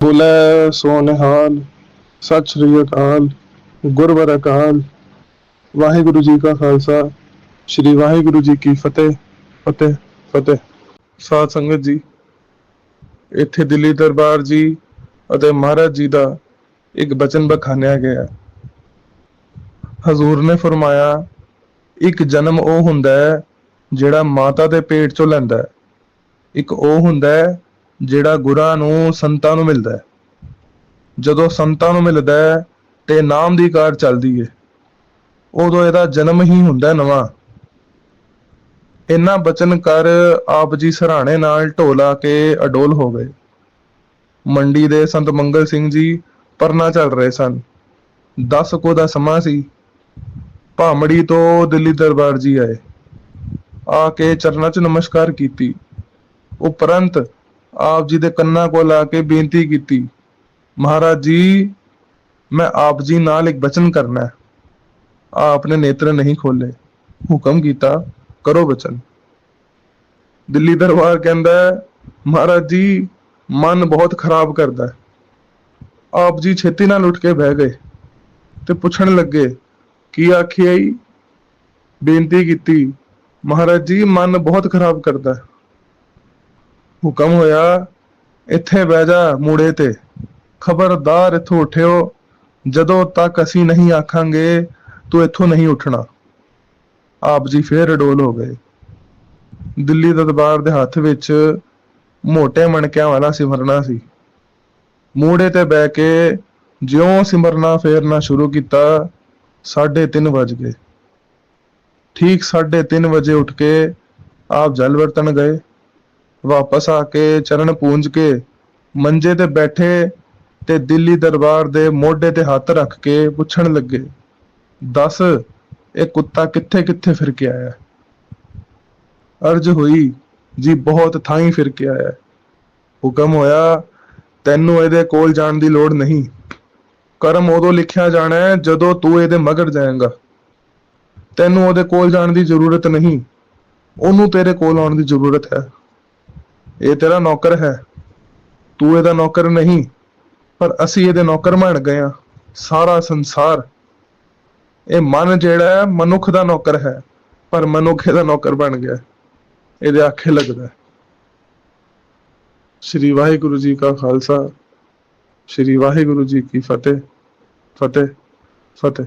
ਬੋਲੇ ਸੋ ਨਿਹਾਲ ਸਤਿ ਸ੍ਰੀ ਅਕਾਲ ਗੁਰਬਰ ਅਕਾਲ। ਵਾਹਿਗੁਰੂ ਜੀ ਕਾ ਖਾਲਸਾ, ਸ੍ਰੀ ਵਾਹਿਗੁਰੂ ਜੀ ਕੀ ਫਤਿਹ ਫਤਿਹ ਫਤਿਹ। ਸਾਧ ਸੰਗਤ ਜੀ, ਇੱਥੇ ਦਿੱਲੀ ਦਰਬਾਰ ਜੀ ਅਤੇ ਮਹਾਰਾਜ ਜੀ ਦਾ ਇੱਕ ਬਚਨ ਬਖਾਨਿਆ ਗਿਆ। ਹਜ਼ੂਰ ਨੇ ਫਰਮਾਇਆ, ਇੱਕ ਜਨਮ ਉਹ ਹੁੰਦਾ ਹੈ ਜਿਹੜਾ ਮਾਤਾ ਦੇ ਪੇਟ ਚੋਂ ਲੈਂਦਾ ਹੈ। ਇੱਕ ਉਹ ਹੁੰਦਾ ਹੈ ਜਿਹੜਾ ਗੁਰਾਂ ਨੂੰ, ਸੰਤਾਂ ਨੂੰ ਮਿਲਦਾ ਹੈ। ਜਦੋਂ ਸੰਤਾਂ ਨੂੰ ਮਿਲਦਾ ਹੈ ਤੇ ਨਾਮ ਦੀ ਕਾਰ ਚੱਲਦੀ ਹੈ, ਉਦੋਂ ਇਹਦਾ ਜਨਮ ਹੀ ਹੁੰਦਾ ਨਵਾਂ। ਇੰਨਾ ਬਚਨ ਕਰ ਆਪ ਜੀ ਸਰਾਣੇ ਨਾਲ ਢੋਲਾ ਕੇ ਅਡੋਲ ਹੋ ਗਏ। ਮੰਡੀ ਦੇ ਸੰਤ ਮੰਗਲ ਸਿੰਘ ਜੀ ਪਰਨਾ ਚੱਲ ਰਹੇ ਸਨ। 10 ਕੋ ਦਾ ਸਮਾਂ ਸੀ। ਭਾਮੜੀ ਤੋਂ ਦਿੱਲੀ ਦਰਬਾਰ ਜੀ ਆਏ। ਆ ਕੇ ਚਰਨਾਂ 'ਚ ਨਮਸਕਾਰ ਕੀਤੀ। ਉਪਰੰਤ ਆਪ ਜੀ ਦੇ ਕੰਨਾਂ ਕੋਲ ਆ ਕੇ ਬੇਨਤੀ ਕੀਤੀ, ਮਹਾਰਾਜ ਜੀ, ਮੈਂ ਆਪ ਜੀ ਨਾਲ ਇੱਕ ਬਚਨ ਕਰਨਾ ਹੈ। ਆਪ ਨੇ ਨੇਤਰ ਨਹੀਂ ਖੋਲੇ ਹੁਕਮ ਕੀਤਾ, ਕਰੋ ਬਚਨ। ਦਿੱਲੀ ਦਰਬਾਰ ਕਹਿੰਦਾ ਮਹਾਰਾਜ ਜੀ, ਮਨ ਬਹੁਤ ਖਰਾਬ ਕਰਦਾ ਹੈ। ਆਪ ਜੀ ਛੇਤੀ ਨਾਲ ਉੱਠ ਕੇ ਬਹਿ ਗਏ ਤੇ ਪੁੱਛਣ ਲੱਗੇ, ਕੀ ਆਖਿਆ ਈ ਬੇਨਤੀ ਕੀਤੀ, ਮਹਾਰਾਜ ਜੀ, ਮਨ ਬਹੁਤ ਖਰਾਬ ਕਰਦਾ ਹੈ। ਹੁਕਮ ਹੋਇਆ, ਇੱਥੇ ਬਹਿ ਜਾ ਮੂੜੇ ਤੇ। ਖਬਰਦਾਰ ਇੱਥੋਂ ਉੱਠਿਓ, ਜਦੋਂ ਤੱਕ ਅਸੀਂ ਨਹੀਂ ਆਖਾਂਗੇ, ਤੂੰ ਇੱਥੋਂ ਨਹੀਂ ਉੱਠਣਾ। ਆਪ ਜੀ ਫੇਰ ਅਡੋਲ ਹੋ ਗਏ। ਦਿੱਲੀ ਦਰਬਾਰ ਦੇ ਹੱਥ ਵਿੱਚ ਮੋਟੇ ਮਣਕਿਆਂ ਵਾਲਾ ਸਿਮਰਨਾ ਸੀ। ਮੂੜੇ ਤੇ ਬਹਿ ਕੇ ਜਿਉਂ ਸਿਮਰਨਾ ਫੇਰਨਾ ਸ਼ੁਰੂ ਕੀਤਾ 3:30 ਵਜ ਗਏ। ਠੀਕ 3:30 ਵਜੇ ਉੱਠ ਕੇ ਆਪ ਜਲ ਵਰਤਣ ਗਏ। ਵਾਪਸ ਆ ਕੇ ਚਰਨ ਪੂੰਜ ਕੇ ਮੰਜੇ ਤੇ ਬੈਠੇ ਤੇ ਦਿੱਲੀ ਦਰਬਾਰ ਦੇ ਮੋਢੇ ਤੇ ਹੱਥ ਰੱਖ ਕੇ ਪੁੱਛਣ ਲੱਗੇ, ਦੱਸ, ਇਹ ਕੁੱਤਾ ਕਿੱਥੇ ਕਿੱਥੇ ਫਿਰ ਕੇ ਆਇਆ? ਅਰਜ ਹੋਈ ਜੀ ਬਹੁਤ ਥਾਈਂ ਫਿਰ ਕੇ ਆਇਆ। ਹੁਕਮ ਹੋਇਆ, ਤੈਨੂੰ ਇਹਦੇ ਕੋਲ ਜਾਣ ਦੀ ਲੋੜ ਨਹੀਂ। ਕਰਮ ਉਦੋਂ ਲਿਖਿਆ ਜਾਣਾ ਹੈ ਜਦੋਂ ਤੂੰ ਇਹਦੇ ਮਗਰ ਜਾਏਗਾ। ਤੈਨੂੰ ਉਹਦੇ ਕੋਲ ਜਾਣ ਦੀ ਜ਼ਰੂਰਤ ਨਹੀਂ। ਉਹਨੂੰ ਤੇਰੇ ਕੋਲ ਆਉਣ ਦੀ ਜ਼ਰੂਰਤ ਹੈ। ਇਹ ਤੇਰਾ ਨੌਕਰ ਹੈ। ਤੂੰ ਇਹਦਾ ਨੌਕਰ ਨਹੀਂ, ਪਰ ਅਸੀਂ ਇਹਦੇ ਨੌਕਰ ਬਣ ਗਏ ਆ ਸਾਰਾ ਸੰਸਾਰ। ਇਹ ਮਨ ਜਿਹੜਾ ਹੈ, ਮਨੁੱਖ ਦਾ ਨੌਕਰ ਹੈ, ਪਰ ਮਨੁੱਖ ਇਹਦਾ ਨੌਕਰ ਬਣ ਗਿਆ। ਇਹਦੇ ਆਖੇ ਲੱਗਦਾ ਸ਼੍ਰੀ ਵਾਹਿਗੁਰੂ ਜੀ ਕਾ ਖਾਲਸਾ। ਸ਼੍ਰੀ ਵਾਹਿਗੁਰੂ ਜੀ ਕੀ ਫਤਿਹ। ਫਤਿਹ। ਫਤਿਹ।